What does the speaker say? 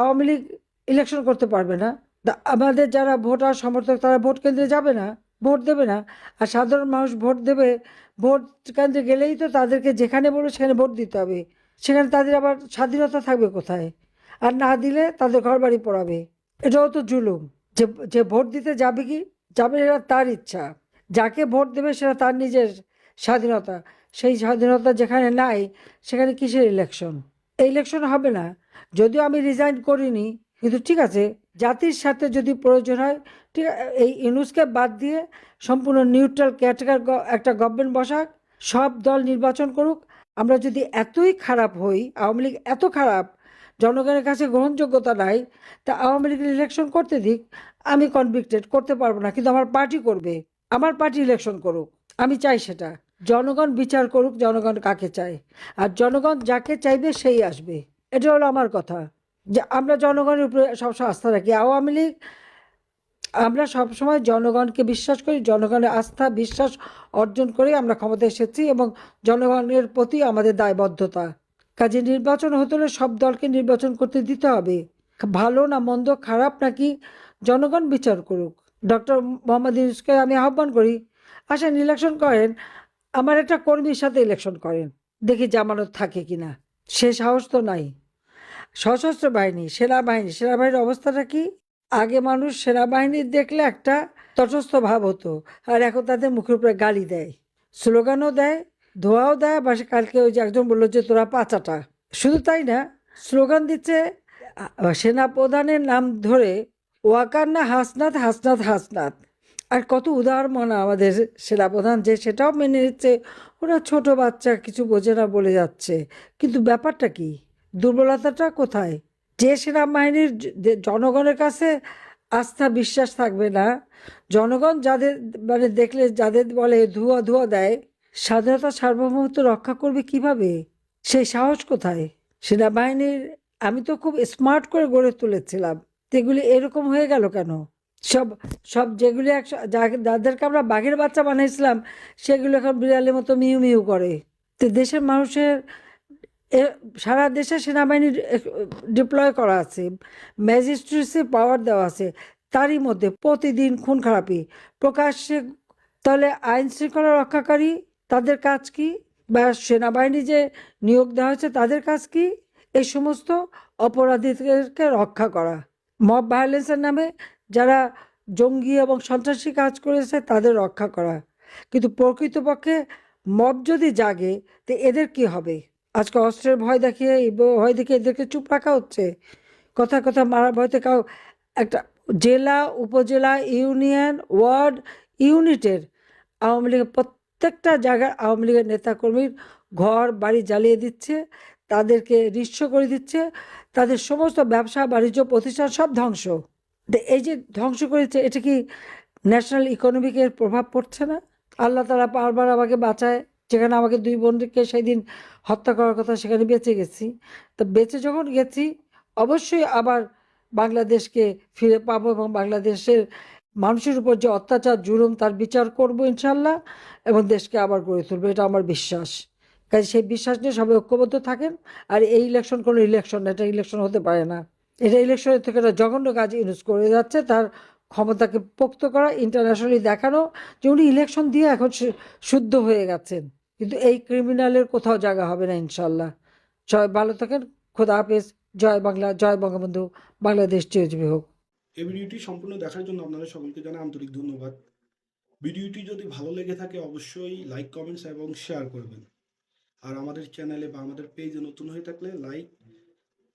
Awami League election করতে পারবে না। আমাদের যারা ভোটার, সমর্থক, তারা ভোট কেন্দ্রে যাবে না, ভোট দেবে না। আর সাধারণ মানুষ ভোট দেবে, ভোট কেন্দ্রে গেলেই তো তাদেরকে যেখানে বলবে সেখানে ভোট দিতে হবে। সেখানে তাদের আবার স্বাধীনতা থাকবে কোথায়? আর না দিলে তাদের ঘর বাড়ি পড়াবে। এটাও তো জুলুম। যে যে ভোট দিতে যাবে কি? যাবে এরা তার ইচ্ছা। যাকে ভোট দেবে সেটা তার নিজের স্বাধীনতা। সেই স্বাধীনতা যেখানে নাই, সেখানে কিসের ইলেকশন এই ইলেকশন হবে না। যদিও আমি রিজাইন করিনি, কিন্তু ঠিক আছে, জাতির সাথে যদি প্রয়োজন হয়, ঠিক এই ইউনুসকে বাদ দিয়ে সম্পূর্ণ নিউট্রাল ক্যাটাকার একটা গভর্নমেন্ট বসাক, সব দল নির্বাচন করুক। আমরা যদি এতই খারাপ হই, আওয়ামী লীগ এত খারাপ, জনগণের কাছে গ্রহণযোগ্যতা নাই, তা আওয়ামী লীগের ইলেকশন করতে দিক, আমি কনভিক্টেড করতে পারব না, কিন্তু আমার পার্টি করবে, আমার পার্টি ইলেকশন করুক, আমি চাই সেটা। জনগণ বিচার করুক, জনগণ কাকে চায়। আর জনগণ যাকে চাইবে সেই আসবে। এটা হলো আমার কথা। যে আমরা জনগণের উপরে সবসময় আস্থা রাখি। আওয়ামী লীগ, আমরা সবসময় জনগণকে বিশ্বাস করি, জনগণের আস্থা, বিশ্বাস অর্জন করে আমরা ক্ষমতায় এসেছি এবং জনগণের প্রতি আমাদের দায়বদ্ধতা। কাজে নির্বাচন হতে হলে সব দলকে নির্বাচন করতে দিতে হবে। ভালো না মন্দ, খারাপ নাকি জনগণ বিচার করুক। ডক্টর মোহাম্মদ ইউনুসকে আমি আহ্বান করি, আসেন ইলেকশন করেন। আমার একটা কর্মীর সাথে ইলেকশন করেন। দেখি জামানত থাকে কি না সে সাহস তো নাই। সশস্ত্র বাহিনী, সেনাবাহিনী, সেনাবাহিনীর অবস্থাটা কি? আগে মানুষ সেনাবাহিনীর দেখলে একটা তটস্থ ভাব হতো, আর এখন তাদের মুখের উপরে গালি দেয়। স্লোগানও দেয়, ধোয়াও দেয় বা কালকে ওই যে একজন বলল যে, তোরা পাচাটা। শুধু তাই না, স্লোগান দিচ্ছে সেনা প্রধানের নাম ধরে, ওয়াকার না হাসনাত হাসনাত হাসনাত। আর কত উদাহরণ আমাদের সেরা প্রধান যে সেটাও মেনে নিচ্ছে। ওরা ছোট বাচ্চা, কিছু বোঝে না বলে যাচ্ছে। কিন্তু ব্যাপারটা কি? দুর্বলতাটা কোথায়? যে সেনাবাহিনীর জনগণের কাছে আস্থা, বিশ্বাস থাকবে না, জনগণ যাদের মানে দেখলে যাদের বলে ধোয়া ধোয়া দেয়, স্বাধীনতা সার্বভৌমত্ব রক্ষা করবে কীভাবে? সেই সাহস কোথায়? সেনাবাহিনীর, আমি তো খুব স্মার্ট করে গড়ে তুলেছিলাম। এগুলি এরকম হয়ে গেল কেন? সব সব যেগুলি একশো যা- যাদেরকে আমরা বাঘের বাচ্চা বানিয়েছিলাম, সেগুলো এখন বিড়ালের মতো মিউ মিউ করে। তো দেশের মানুষের সারা দেশে সেনাবাহিনী ডিপ্লয় করা আছে ম্যাজিস্ট্রেসি পাওয়ার দেওয়া আছে, তারই মধ্যে প্রতিদিন খুন খারাপি। প্রকাশ্যে তাহলে আইন শৃঙ্খলা রক্ষাকারী, তাদের কাজ কি? বা সেনাবাহিনী যে নিয়োগ দেওয়া হয়েছে, তাদের কাজ কি? এই সমস্ত অপরাধীদেরকে রক্ষা করা। মব ভায়োলেন্সের নামে যারা জঙ্গি এবং সন্ত্রাসী কাজ করেছে তাদের রক্ষা করা। কিন্তু প্রকৃতপক্ষে মব যদি জাগে, তো এদের কি হবে? আজকে অস্ত্রের ভয় দেখিয়ে ভয় দেখিয়ে এদেরকে চুপ রাখা হচ্ছে? কথা কথা মারার ভয়তে কাউ একটা জেলা, উপজেলা, ইউনিয়ন, ওয়ার্ড, ইউনিটের আওয়ামী লীগের প্রত্যেকটা জায়গায় আওয়ামী লীগের নেতাকর্মীর ঘর, বাড়ি জ্বালিয়ে দিচ্ছে, তাদেরকে নিঃস্ব করে দিচ্ছে, তাদের সমস্ত ব্যবসা, বাণিজ্য প্রতিষ্ঠান সব ধ্বংস। এই যে ধ্বংস করেছে, এটা কি ন্যাশনাল ইকোনমিকের প্রভাব পড়ছে না? আল্লাহ তারা বারবার আমাকে বাঁচায়, যেখানে আমাকে দুই বোনকে সেদিন হত্যা করার কথা সেখানে বেঁচে গেছি। তো বেঁচে যখন গেছি, অবশ্যই আবার বাংলাদেশকে ফিরে পাবো এবং বাংলাদেশের মানুষের উপর যে অত্যাচার, জুলুম, তার বিচার করব ইনশাল্লাহ এবং দেশকে আবার গড়ে তুলবো, এটা আমার বিশ্বাস। কাজে সেই বিশ্বাস নিয়ে সবাই ঐক্যবদ্ধ থাকেন, আর এই ইলেকশন কোনো ইলেকশন এটা ইলেকশন হতে পারে না। এটা ইলেকশনের থেকে একটা জঘন্য কাজ ইউজ করে যাচ্ছে। তার ক্ষমতাকে পোক্ত করা ইন্টারন্যাশনালি দেখানো, যে উনি ইলেকশন দিয়ে এখন শুদ্ধ হয়ে গেছেন। কিন্তু এই ক্রিমিনালের কোথাও জায়গা হবে না ইনশাল্লাহ জয়, ভালো থাকেন। খোদা হাফেজ। জয় বাংলা, জয় বঙ্গবন্ধু। বাংলাদেশ চিরজীবী হোক। এই ভিডিওটি সম্পূর্ণ দেখার জন্য আপনাদের সকলকে জানাই আন্তরিক ধন্যবাদ। ভিডিওটি যদি ভালো লেগে থাকে, অবশ্যই লাইক, কমেন্টস এবং শেয়ার করবেন। আর আমাদের চ্যানেলে বা আমাদের পেজে নতুন হয়ে থাকলে লাইক